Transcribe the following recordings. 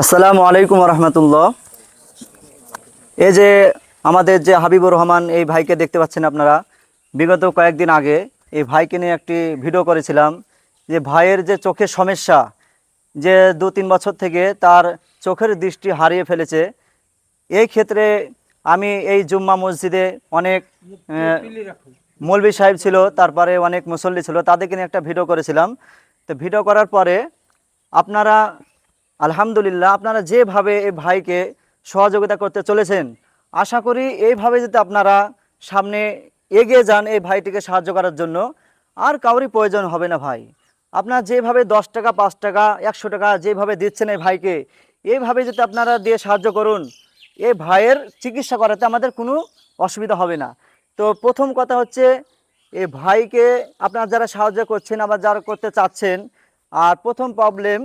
আসসালামু আলাইকুম রহমতুল্লাহ এই যে আমাদের যে হাবিবুর রহমান এই ভাইকে দেখতে পাচ্ছেন আপনারা, বিগত কয়েকদিন আগে এই ভাইকে নিয়ে একটি ভিডিও করেছিলাম যে ভাইয়ের যে চোখের সমস্যা, যে দু তিন বছর থেকে তার চোখের দৃষ্টি হারিয়ে ফেলেছে, এই ক্ষেত্রে আমি এই জুম্মা মসজিদে অনেক মৌলবী সাহেব ছিল, তারপরে অনেক মুসল্লি ছিল, তাদেরকে নিয়ে একটা ভিডিও করেছিলাম। তো ভিডিও করার পরে আপনারা আলহামদুলিল্লাহ, আপনারা যেভাবে এই ভাইকে সহযোগিতা করতে চলেছেন, আশা করি এইভাবে যাতে আপনারা সামনে এগিয়ে যান এই ভাইটিকে সাহায্য করার জন্য, আর কাউরই প্রয়োজন হবে না ভাই। আপনার যেভাবে দশ টাকা, পাঁচ টাকা, একশো টাকা যেভাবে দিচ্ছেন এই ভাইকে, এইভাবে যদি আপনারা দিয়ে সাহায্য করুন, এই ভাইয়ের চিকিৎসা করাতে আমাদের কোনো অসুবিধা হবে না। তো প্রথম কথা হচ্ছে, এই ভাইকে আপনারা যারা সাহায্য করছেন, আবার যারা করতে চাচ্ছেন, আর প্রথম প্রবলেম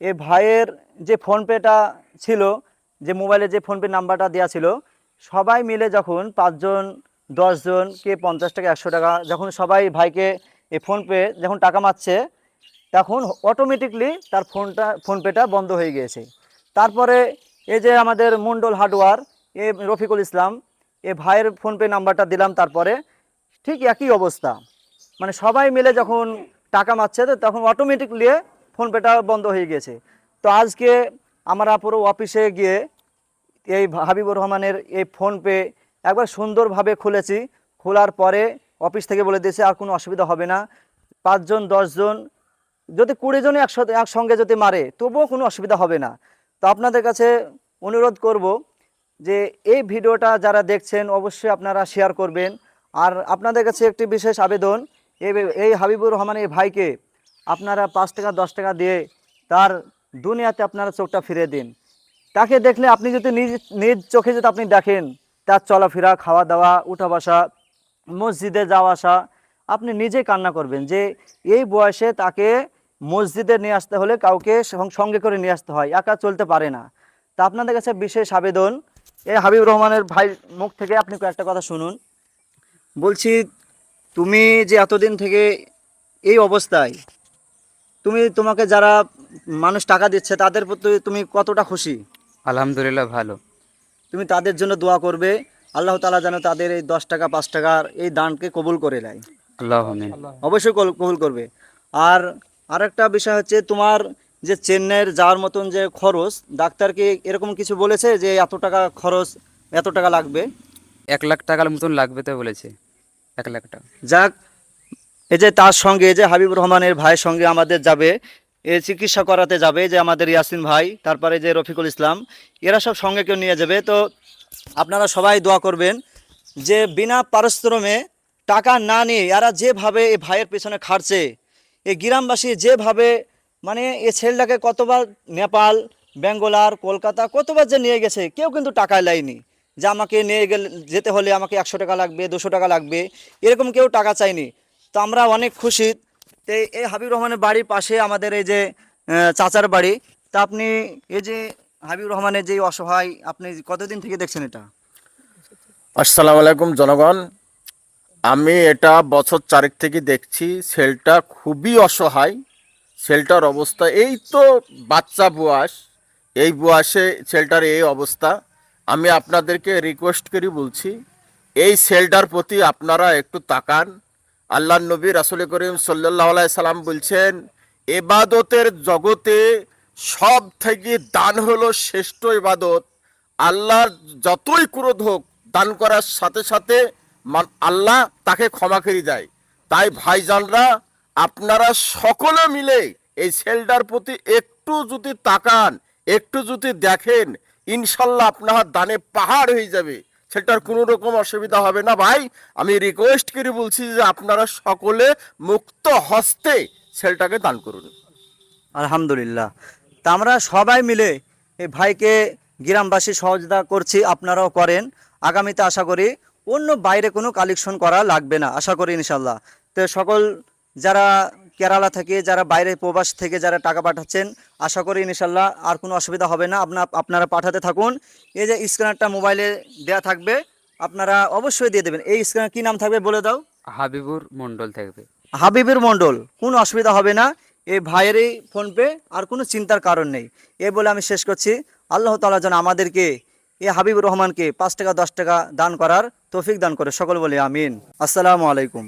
এই ভাইয়ের যে ফোনপেটা ছিল, যে মোবাইলে যে ফোনপে নাম্বারটা দেওয়া ছিল, সবাই মিলে যখন পাঁচজন, দশজন, কে পঞ্চাশ টাকা, একশো টাকা, যখন সবাই ভাইকে এই ফোনপে যখন টাকা মারছে, তখন অটোমেটিকলি তার ফোনটা, ফোনপেটা বন্ধ হয়ে গিয়েছে। তারপরে এই যে আমাদের মন্ডল হার্ডওয়ার, এ রফিকুল ইসলাম, এ ভাইয়ের ফোনপে নাম্বারটা দিলাম তারপরে, ঠিক একই অবস্থা। মানে সবাই মিলে যখন টাকা মারছে, তো তখন অটোমেটিকলি ফোনপেটা বন্ধ হয়ে গেছে। তো আজকে আমরা পুরো অফিসে গিয়ে এই হাবিবুর রহমানের এই ফোনপে একবার সুন্দরভাবে খুলেছি। খোলার পরে অফিস থেকে বলে দিয়েছে, আর কোনো অসুবিধা হবে না। পাঁচজন, দশজন, যদি কুড়ি জনে একসাথে, একসঙ্গে যদি মারে, তবুও কোনো অসুবিধা হবে না। তো আপনাদের কাছে অনুরোধ করব যে এই ভিডিওটা যারা দেখছেন, অবশ্যই আপনারা শেয়ার করবেন। আর আপনাদের কাছে একটি বিশেষ আবেদন এই হাবিবুর রহমানের ভাইকে আপনারা পাঁচ টাকা, দশ টাকা দিয়ে তার দুনিয়াতে আপনারা চোখটা ফিরে দিন। তাকে দেখলে আপনি যদি নিজ নিজ চোখে যদি আপনি দেখেন তার চলাফেরা খাওয়া দাওয়া উঠা বসা মসজিদে যাওয়া আসা আপনি নিজেই কান্না করবেন যে এই বয়সে তাকে মসজিদে নিয়ে আসতে হলে কাউকে সঙ্গে করে নিয়ে আসতে হয়, একা চলতে পারে না। তা আপনাদের কাছে বিশেষ আবেদন। এই হাবিব রহমানের ভাই মুখ থেকে আপনি কয়েকটা কথা শুনুন। বলছি, তুমি যে এতদিন থেকে এই অবস্থায় তুমি তোমাকে যারা মানুষ টাকা দিচ্ছে তাদের প্রতি তুমি কতটা খুশি? আলহামদুলিল্লাহ ভালো। তুমি তাদের জন্য দোয়া করবে। আল্লাহ তালা যেন তাদের এই দশ টাকা পাঁচ টাকার এই দানকে কবুল করে নেয়। আল্লাহ অবশ্যই কবুল করবে। আর আরেকটা বিষয় হচ্ছে তোমার যে চেন্নাইয়ের যাওয়ার মতন যে খরচ ডাক্তারকে এরকম কিছু বলেছে যে এত টাকা খরচ এত টাকা লাগবে? এক লাখ টাকার মতন লাগবে তো বলেছে। এক লাখ টাকা। যাক এই যে তার সঙ্গে, এই যে হাবিব রহমানের ভাইয়ের সঙ্গে আমাদের যাবে, এ চিকিৎসা করাতে যাবে যে আমাদের ইয়াসিন ভাই, তারপরে যে রফিকুল ইসলাম, এরা সব সঙ্গে কেউ নিয়ে যাবে। তো আপনারা সবাই দোয়া করবেন যে বিনা পারিশ্রমে টাকা না নিয়ে এরা যেভাবে এই ভাইয়ের পেছনে খাটছে, এই গ্রামবাসী যেভাবে মানে এ ছেলেটাকে কতবার নেপাল বেঙ্গলার কলকাতা কতবার যে নিয়ে গেছে, কেউ কিন্তু টাকা লাইনি যে আমাকে নিয়ে গেলে, যেতে হলে আমাকে একশো টাকা লাগবে, দুশো টাকা লাগবে, এরকম কেউ টাকা চায়নি তো আমরা অনেক খুশি। তো এই- হাবিব রহমানের বাড়ির পাশে আমাদের এই যে চাচার বাড়ি, তা আপনি এই যে হাবিব রহমানের যে অসহায়, আপনি কতদিন থেকে দেখছেন এটা? আসসালামু আলাইকুম জনগণ। আমি এটা বছর চারেক থেকে দেখছি সেলটা খুবই অসহায়। সেলটার অবস্থা, এই তো বাচ্চা বয়স, এই বয়সে সেলটার এই অবস্থা। আমি আপনাদেরকে রিকোয়েস্ট করি বলছি, এই সেলটার প্রতি আপনারা একটু তাকান। আল্লাহ নবী রাসুল করিম সাল্লাহ সাল্লাম বলছেন এবাদতের জগতে সব থেকে দান হলো শ্রেষ্ঠ ইবাদত। আল্লাহর যতই ক্রোধ হোক, দান করার সাথে সাথে আল্লাহ তাকে ক্ষমা করে দেয়। তাই ভাইজানরা, আপনারা সকলে মিলে এই সেলটার প্রতি একটু যদি তাকান, একটু যদি দেখেন, ইনশাল্লাহ আপনার দানে পাহাড় হয়ে যাবে। সেটার কোনো রকম অসুবিধা হবে না। ভাই, আমি রিকোয়েস্ট করে বলছি যে আপনারা সকলে মুক্ত হস্তে সেলটাকে দান করুন। আলহামদুলিল্লাহ। তা আমরা সবাই মিলে এই ভাইকে গ্রামবাসী সহযোগিতা করছি, আপনারাও করেন। আগামীতে আশা করি অন্য বাইরে কোনো কালেকশন করা লাগবে না। আশা করি ইনশাল্লাহ তো সকল যারা কেরালা থেকে যারা বাইরে প্রবাস থেকে যারা টাকা পাঠাচ্ছেন আশা করি ইনশাল্লাহ আর কোনো অসুবিধা হবে না। আপনার আপনারা পাঠাতে থাকুন। এই যে স্ক্যানারটা মোবাইলে দেয়া থাকবে আপনারা অবশ্যই দিয়ে দেবেন। এই স্ক্যানার কী নাম থাকবে বলে দাও? হাবিবুর মন্ডল থাকবে। হাবিবুর মণ্ডল কোনো অসুবিধা হবে না। এই ভাইয়েরই ফোনপে আর কোনো চিন্তার কারণ নেই। এ বলে আমি শেষ করছি। আল্লাহ তালা যেন আমাদেরকে এ হাবিবুর রহমানকে পাঁচ টাকা দশ টাকা দান করার তৌফিক দান করে। সকল বলে আমিন। আসসালামু আলাইকুম।